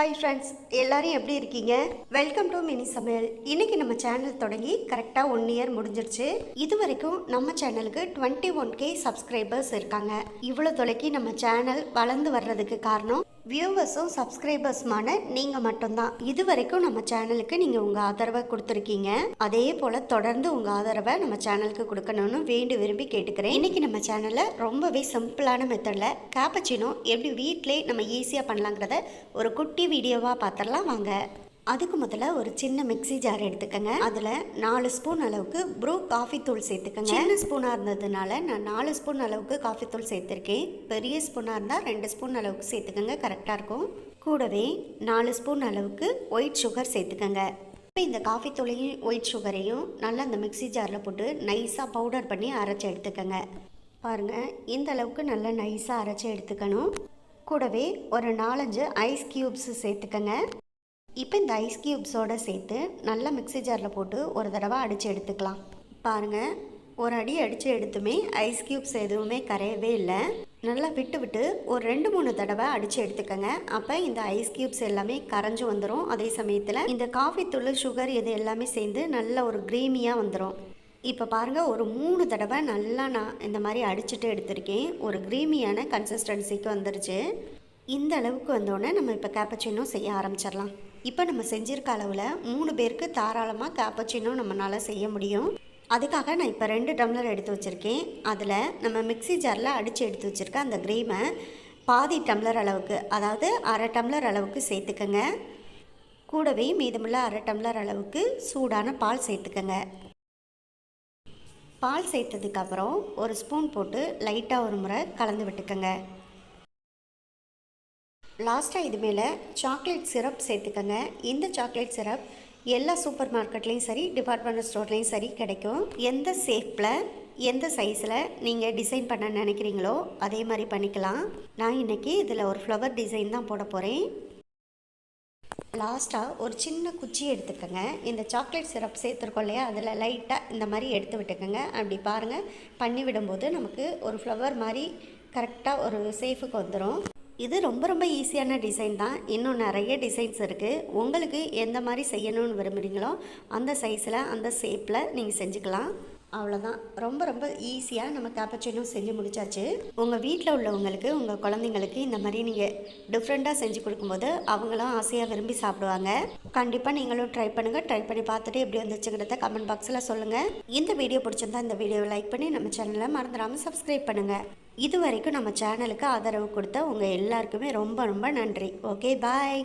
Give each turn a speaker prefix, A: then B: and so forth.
A: Hi friends எல்லாரும் எப்படி இருக்கீங்க? வெல்கம் டு மினி சமையல் இன்னைக்கு நம்ம சேனல் தொடங்கி கரெக்டாக ஒன் இயர் முடிஞ்சிருச்சு. இது வரைக்கும் நம்ம சேனலுக்கு டுவெண்ட்டி ஒன் கே சப்ஸ்கிரைபர்ஸ் இருக்காங்க. இவ்வளோ தொலைக்கு நம்ம சேனல் வளர்ந்து வர்றதுக்கு காரணம் வியூவர்ஸும் சப்ஸ்கிரைபர்ஸுமான நீங்கள் மட்டும்தான். இது வரைக்கும் நம்ம சேனலுக்கு நீங்கள் உங்கள் ஆதரவை கொடுத்துருக்கீங்க. அதே போல் தொடர்ந்து உங்கள் ஆதரவை நம்ம சேனலுக்கு கொடுக்கணும்னு வேண்டி விரும்பி கேட்டுக்கிறேன். இன்றைக்கி நம்ம சேனலில் ரொம்பவே சிம்பிளான மெத்தடில் கேப்பச்சினோ எப்படி வீட்டிலே நம்ம ஈஸியாக பண்ணலாங்கிறத ஒரு குட்டி வீடியோவாக பார்த்துடலாம் வாங்க. அதுக்கு முதல்ல ஒரு சின்ன மிக்ஸி ஜார் எடுத்துக்கங்க. அதில் நாலு ஸ்பூன் அளவுக்கு ப்ரூ காஃபி தூள் சேர்த்துக்கங்க. சின்ன ஸ்பூனாக இருந்ததுனால நான் நாலு ஸ்பூன் அளவுக்கு காஃபி தூள் சேர்த்துருக்கேன். பெரிய ஸ்பூனாக இருந்தால் ரெண்டு ஸ்பூன் அளவுக்கு சேர்த்துக்கங்க கரெக்டாக இருக்கும். கூடவே நாலு ஸ்பூன் அளவுக்கு ஒயிட் சுகர் சேர்த்துக்கங்க. இப்போ இந்த காஃபி தூளையும் ஒயிட் சுகரையும் நல்லா அந்த மிக்ஸி ஜாரில் போட்டு நைஸாக பவுடர் பண்ணி அரைச்சி எடுத்துக்கங்க. பாருங்கள் இந்த அளவுக்கு நல்லா நைஸாக அரைச்சி எடுத்துக்கணும். கூடவே ஒரு நாலஞ்சு ஐஸ் க்யூப்ஸ் சேர்த்துக்கங்க. இப்போ இந்த ஐஸ் க்யூப்ஸோடு சேர்த்து நல்லா மிக்ஸி ஜாரில் போட்டு ஒரு தடவை அடித்து எடுத்துக்கலாம். பாருங்கள் ஒரு அடி அடித்து எடுத்துமே ஐஸ் க்யூப்ஸ் எதுவுமே கரையவே இல்லை. நல்லா விட்டு விட்டு ஒரு ரெண்டு மூணு தடவை அடித்து எடுத்துக்கோங்க. அப்போ இந்த ஐஸ் க்யூப்ஸ் எல்லாமே கரைஞ்சு வந்துடும் அதே சமயத்தில் இந்த காஃபி தூள் சுகர் இது எல்லாமே சேர்ந்து நல்ல ஒரு க்ரீமியாக வந்துடும் இப்போ பாருங்கள் ஒரு மூணு தடவை நல்லா நான் இந்த மாதிரி அடிச்சுட்டு எடுத்திருக்கேன். ஒரு க்ரீமியான கன்சிஸ்டன்சிக்கு வந்துருச்சு. இந்த அளவுக்கு வந்தோடனே நம்ம இப்போ கேப்பச்சினும் செய்ய ஆரம்பிச்சிடலாம். இப்போ நம்ம செஞ்சிருக்க அளவில் மூணு பேருக்கு தாராளமாக கேப்பச்சினோ நம்மளால் செய்ய முடியும். அதுக்காக நான் இப்போ ரெண்டு டம்ளர் எடுத்து வச்சுருக்கேன். அதில் நம்ம மிக்ஸி ஜாரில் அடித்து எடுத்து வச்சுருக்க அந்த க்ரீமை பாதி டம்ளர் அளவுக்கு அதாவது அரை டம்ளர் அளவுக்கு சேர்த்துக்கங்க. கூடவே மீதமுள்ள அரை டம்ளர் அளவுக்கு சூடான பால் சேர்த்துக்கங்க. பால் சேர்த்ததுக்கப்புறம் ஒரு ஸ்பூன் போட்டு லைட்டாக ஒரு முறை கலந்து விட்டுக்கங்க. லாஸ்ட்டாக இது மேலே சாக்லேட் சிரப் சேர்த்துக்கங்க. இந்த சாக்லேட் சிரப் எல்லா சூப்பர் மார்க்கெட்லேயும் சரி டிபார்ட்மெண்டல் ஸ்டோர்லேயும் சரி கிடைக்கும். எந்த ஷேப்பில் எந்த சைஸில் நீங்கள் டிசைன் பண்ண நினைக்கிறீங்களோ அதே மாதிரி பண்ணிக்கலாம். நான் இன்றைக்கி இதில் ஒரு ஃப்ளவர் டிசைன் தான் போட போகிறேன் லாஸ்ட்டாக ஒரு சின்ன குச்சி எடுத்துக்கோங்க. இந்த சாக்லேட் சிரப் சேர்த்துருக்கோம் இல்லையா? அதில் லைட்டாக இந்த மாதிரி எடுத்து விட்டுக்கோங்க. அப்படி பாருங்கள் பண்ணி விடும்போது நமக்கு ஒரு ஃப்ளவர் மாதிரி கரெக்டாக ஒரு சேஃபுக்கு வந்துடும் இது ரொம்ப ரொம்ப ஈஸியான டிசைன் தான். இன்னும் நிறைய டிசைன்ஸ் இருக்குது உங்களுக்கு எந்த மாதிரி செய்யணும்னு விரும்புகிறீங்களோ அந்த சைஸில் அந்த ஷேப்பில் நீங்கள் செஞ்சுக்கலாம். அவ்வளோதான் ரொம்ப ரொம்ப ஈஸியாக நம்ம கேப்பச்சினும் செஞ்சு முடிச்சாச்சு. உங்கள் வீட்டில் உள்ளவங்களுக்கு உங்கள் குழந்தைங்களுக்கு இந்த மாதிரி நீங்கள் டிஃப்ரெண்ட்டாக செஞ்சு கொடுக்கும்போது அவங்களும் ஆசையாக விரும்பி சாப்பிடுவாங்க. கண்டிப்பாக நீங்களும் ட்ரை பண்ணுங்கள் ட்ரை பண்ணி பார்த்துட்டு எப்படி வந்துச்சுங்கிறத கமெண்ட் பாக்ஸில் சொல்லுங்கள் இந்த வீடியோ பிடிச்சிருந்தா இந்த வீடியோவை லைக் பண்ணி நம்ம சேனலை மறந்துடாமல் சப்ஸ்கிரைப் பண்ணுங்கள் இது வரைக்கும் நம்ம சேனலுக்கு ஆதரவு கொடுத்த உங்கள் எல்லாருக்குமே ரொம்ப ரொம்ப நன்றி. Okay bye